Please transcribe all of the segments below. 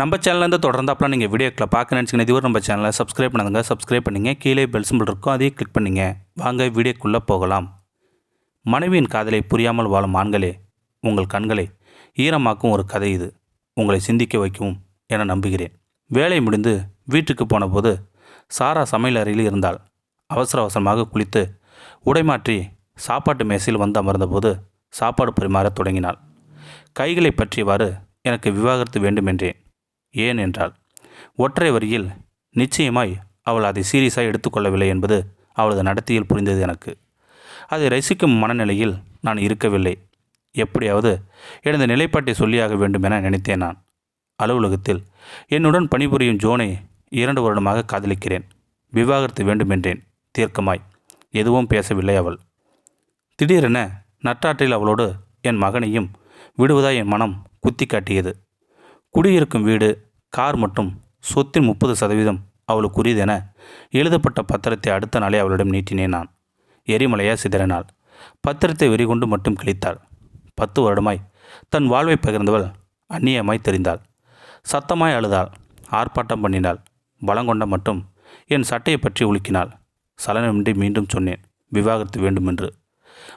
நம்ம சேனல்லேருந்து தொடர்ந்தாப்பலாம் நீங்கள் வீடியோக்களை பார்க்க நினச்சிங்கன்னா இதுவரை நம்ம சேனலை சப்ஸ்கிரைப் பண்ணுங்க சப்ஸ்கிரைப் பண்ணிங்க. கீழே பெல் சிம்பிள் இருக்கும். அதையும் கிளிக் பண்ணிங்க. வாங்க வீடியோக்குள்ளே போகலாம். மனைவியின் காதலை புரியாமல் வாழும் ஆண்களே உங்கள் கண்களை ஈரமாக்கும் ஒரு கதை இது. உங்களை சிந்திக்க வைக்கும் என நம்புகிறேன். வேலை முடிந்து வீட்டுக்கு போனபோது சாரா சமையல் அறையில் இருந்தால் அவசர அவசரமாக குளித்து உடை மாற்றி சாப்பாட்டு மேசையில் வந்து அமர்ந்தபோது சாப்பாடு பரிமாறத் தொடங்கினாள். கைகளை பற்றியவாறு எனக்கு விவாகரத்து வேண்டுமென்றேன் ஏன் என்றாள். ஒற்றை வரியில் நிச்சயமாய் அவள் அதை சீரியஸாக எடுத்துக்கொள்ளவில்லை என்பது அவளது நடத்தியில் புரிந்தது எனக்கு. அதை ரசிக்கும் மனநிலையில் நான் இருக்கவில்லை. எப்படியாவது எனது நிலைப்பாட்டை சொல்லியாக வேண்டும் என நினைத்தேன் நான். அலுவலகத்தில் என்னுடன் பணிபுரியும் ஜோனை இரண்டு வருடமாக காதலிக்கிறேன். விவாகரத்து வேண்டுமென்றேன் தீர்க்கமாய். எதுவும் பேசவில்லை அவள். திடீரென நட்டாற்றில் அவளோடு என் மகனையும் விடுவதாய் என் மனம் குத்தி காட்டியது குடியிருக்கும் வீடு கார் மற்றும் சொத்தின் முப்பது சதவீதம் அவளுக்கு என எழுதப்பட்ட பத்திரத்தை அடுத்த நாளே அவளிடம் நீட்டினேன் நான். எரிமலையா சிதறினாள். பத்திரத்தை வெறிகொண்டு மட்டும் கிழித்தாள். பத்து வருடமாய் தன் வாழ்வை பகிர்ந்தவள் அந்நியமாய் தெரிந்தாள். சத்தமாய் அழுதாள். ஆர்ப்பாட்டம் பண்ணினாள். பலங்கொண்ட மட்டும் என் சட்டையை பற்றி உலுக்கினாள். சலனமின்றி மீண்டும் சொன்னேன் விவாகரத்து வேண்டுமென்று.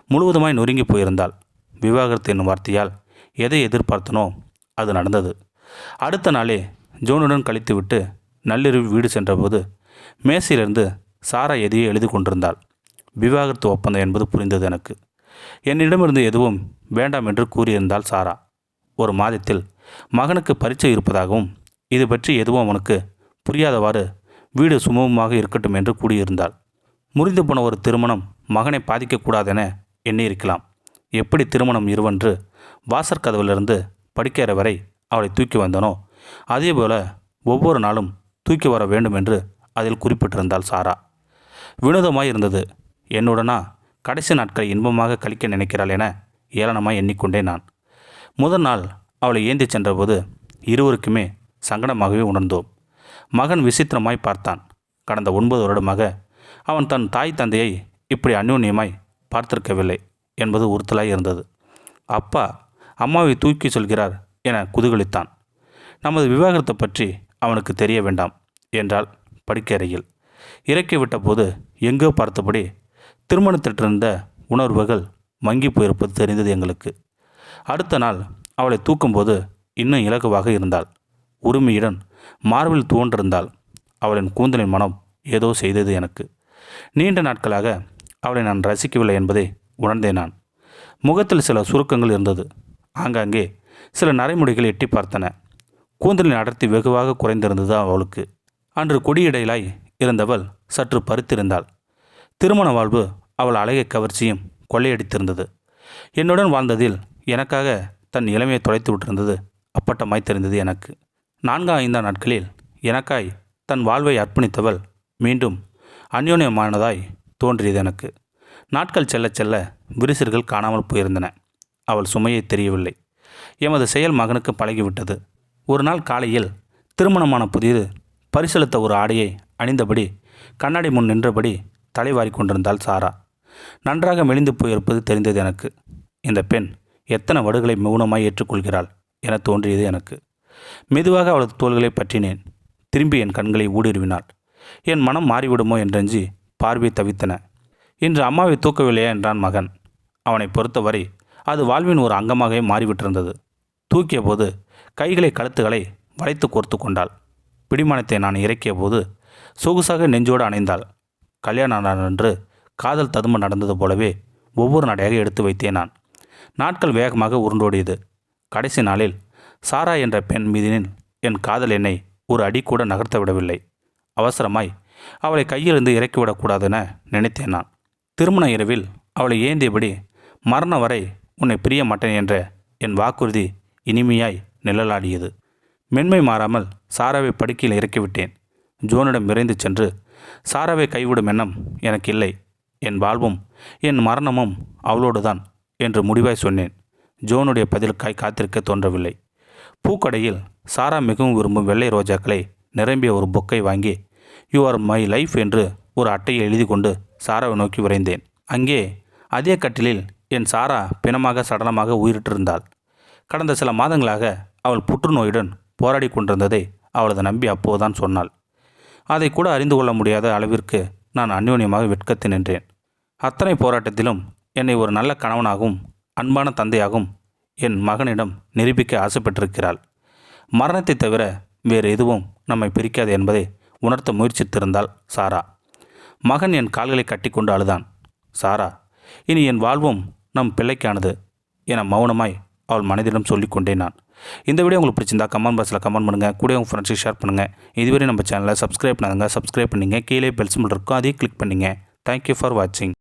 முழுவதுமாய் நொறுங்கி போயிருந்தாள். விவாகரத்து என்னும் வார்த்தையால் எதை எதிர்பார்த்தனோ அது நடந்தது. அடுத்த நாளே ஜோனுடன் கழித்துவிட்டு நள்ளிரவு வீடு சென்றபோது மேசையிலிருந்து சாரா எதையோ எழுதி கொண்டிருந்தாள். விவாகரத்து ஒப்பந்தம் என்பது புரிந்தது எனக்கு. என்னிடமிருந்து எதுவும் வேண்டாம் என்று கூறியிருந்தாள் சாரா. ஒரு மாதத்தில் மகனுக்கு பரீட்சை இருப்பதாகவும் இது பற்றி எதுவும் அவனுக்கு புரியாதவாறு வீடு சுமூகமாக இருக்கட்டும் என்று கூறியிருந்தாள். முறிந்து போன ஒரு திருமணம் மகனை பாதிக்கக்கூடாதென எண்ணியிருக்கலாம். எப்படி திருமணம் இருவென்று வாசற் கதவிலிருந்து படிக்கிற வரை அவளை தூக்கி வந்தனோ? அதேபோல ஒவ்வொரு நாளும் தூக்கி வர வேண்டும் என்று அதில் குறிப்பிட்டிருந்தாள் சாரா. வினோதமாய் இருந்தது என்னுடனா கடைசி நாட்களை இன்பமாக கழிக்க நினைக்கிறாள் என ஏளனமாய் எண்ணிக்கொண்டேன் நான். முதல் நாள் அவளை ஏந்தி சென்றபோது இருவருக்குமே சங்கடமாகவே உணர்ந்தோம். மகன் விசித்திரமாய் பார்த்தான். கடந்த ஒன்பது வருடமாக அவன் தன் தாய் தந்தையை இப்படி அந்யோன்யமாய் பார்த்திருக்கவில்லை என்பது உறுத்தலாய் இருந்தது. அப்பா அம்மாவை தூக்கி சொல்கிறார் என குதூகலித்தான். நமது விவாகரத்தை பற்றி அவனுக்கு தெரிய வேண்டாம் என்றால் படுக்கையறையில். இறக்கி விட்டபோது எங்கோ பார்த்தபடி திருமணத்திட்டிருந்த உணர்வுகள் மங்கி போயிருப்பது தெரிந்தது எங்களுக்கு. அடுத்த நாள் அவளை தூக்கும்போது இன்னும் இலகுவாக இருந்தாள். உரிமையுடன் மார்பில் தோன்றிருந்தாள். அவளின் கூந்தலின் மனம் ஏதோ செய்தது எனக்கு. நீண்ட நாட்களாக அவளை நான் ரசிக்கவில்லை என்பதை உணர்ந்தேன் நான். முகத்தில் சில சுருக்கங்கள் இருந்தது. ஆங்காங்கே சில நரைமுடிகள் எட்டி பார்த்தன. கூந்தலின் அடர்த்தி வெகுவாக குறைந்திருந்தது அவளுக்கு. அன்று கொடியிடையிலாய் இருந்தவள் சற்று பருத்திருந்தாள் திருமண வாழ்வு அவள் அழகிய கவர்ச்சியும் கொள்ளையடித்திருந்தது. என்னுடன் வாழ்ந்ததில் எனக்காக தன் இளமையை தொலைத்து விட்டிருந்தது அப்பட்டமாய் தெரிந்தது எனக்கு. நான்காம் ஐந்தாம் நாட்களில் எனக்காய் தன் வாழ்வை அர்ப்பணித்தவள் மீண்டும் அந்யோன்யமானதாய் தோன்றியது எனக்கு. நாட்கள் செல்ல செல்ல விரிசல்கள் காணாமல் போயிருந்தன. அவள் சுமையை தெரியவில்லை. எமது செயல் மகனுக்கு பழகிவிட்டது. ஒரு நாள் காலையில் திருமணமான புதியது பரிசளித்த ஒரு ஆடையை அணிந்தபடி கண்ணாடி முன் நின்றபடி தலைவாரி கொண்டிருந்தாள் சாரா. நன்றாக மெலிந்து போயிருப்பது தெரிந்தது எனக்கு. இந்த பெண் எத்தனை வடுகளை மௌனமாய் ஏற்றுக்கொள்கிறாள் என தோன்றியது எனக்கு. மெதுவாக அவளது தோள்களை பற்றினேன். திரும்பி என் கண்களை ஊடுருவினாள். என் மனம் மாறிவிடுமோ என்றெஞ்சி பார்வை தவித்தன. இன்று அம்மாவை தூக்கவில்லையா என்றான் மகன். அவனை பொறுத்தவரை அது வாழ்வின் ஒரு அங்கமாகவே மாறிவிட்டிருந்தது. தூக்கிய போது கைகளை கழுத்துகளை வளைத்து கோர்த்து கொண்டாள். பிடிமானத்தை நான் இறக்கிய போது சொகுசாக நெஞ்சோடு அணைந்தாள். கல்யாண நாள் அன்று காதல் ததும நடந்தது போலவே ஒவ்வொரு நடையாக எடுத்து வைத்தேன் நான். நாட்கள் வேகமாக உருண்டோடியது. கடைசி நாளில் சாரா என்ற பெண் மீதினில் என் காதல் என்னை ஒரு அடி கூட நகர்த்த விடவில்லை. அவசரமாய் அவளை கையிலிருந்து இறக்கிவிடக்கூடாதென நினைத்தேன் நான். திருமண இரவில் அவளை ஏந்தியபடி மரணம் வரை உன்னை பிரிய மாட்டேன் என்ற என் வாக்குறுதி இனிமையாய் நிழலாடியது. மென்மை மாறாமல் சாராவை படுக்கையில் இறக்கிவிட்டேன். ஜோனிடம் விரைந்து சென்று சாராவை கைவிடும் எண்ணம் எனக்கு இல்லை என் வாழ்வும் என் மரணமும் அவளோடுதான் என்று முடிவாய் சொன்னேன். ஜோனுடைய பதிலுக்காய் காத்திருக்க தோன்றவில்லை. பூக்கடையில் சாரா மிகவும் விரும்பும் வெள்ளை ரோஜாக்களை நிரம்பிய ஒரு பொக்கை வாங்கி யூ ஆர் மை லைஃப் என்று ஒரு அட்டையை எழுதி கொண்டு சாராவை நோக்கி விரைந்தேன். அங்கே அதே கட்டிலில் என் சாரா பிணமாக சடலமாக உயிரிட்டிருந்தாள். கடந்த சில மாதங்களாக அவள் புற்றுநோயுடன் போராடி கொண்டிருந்ததை அவளது நம்பி அப்போதுதான் சொன்னாள். அதை கூட அறிந்து கொள்ள முடியாத அளவிற்கு நான் அந்யோன்யமாக வெட்கத்து நின்றேன். அத்தனை போராட்டத்திலும் என்னை ஒரு நல்ல கணவனாகவும் அன்பான தந்தையாகவும் என் மகனிடம் நிரூபிக்க ஆசைப்பட்டிருக்கிறாள். மரணத்தை தவிர வேறு எதுவும் நம்மை பிரிக்காது என்பதை உணர்த்த முயற்சித்திருந்தாள் சாரா. மகன் என் கால்களை கட்டிக்கொண்டு அழுதான். சாரா இனி என் வாழ்வும் நம் பிள்ளைக்கானது என மௌனமாய் அவள் மனதிலும் சொல்லிக்கொண்டே நான். இந்த வீடியோ உங்களுக்கு பிடிச்சிருந்தா கமெண்ட் பாக்ஸில் கமெண்ட் பண்ணுங்கள் கூட உங்கள் ஃப்ரெண்ட்ஸுக்கு ஷேர் பண்ணுங்கள் இதுவரை நம்ம சேனலை சப்ஸ்கிரைப் பண்ணுங்க சப்ஸ்கிரைப் பண்ணிங்க. கீழே பெல் சிம்பிள் இருக்கும். அதையும் கிளிக் பண்ணிங்க. தேங்க்யூ ஃபார் வாட்சிங்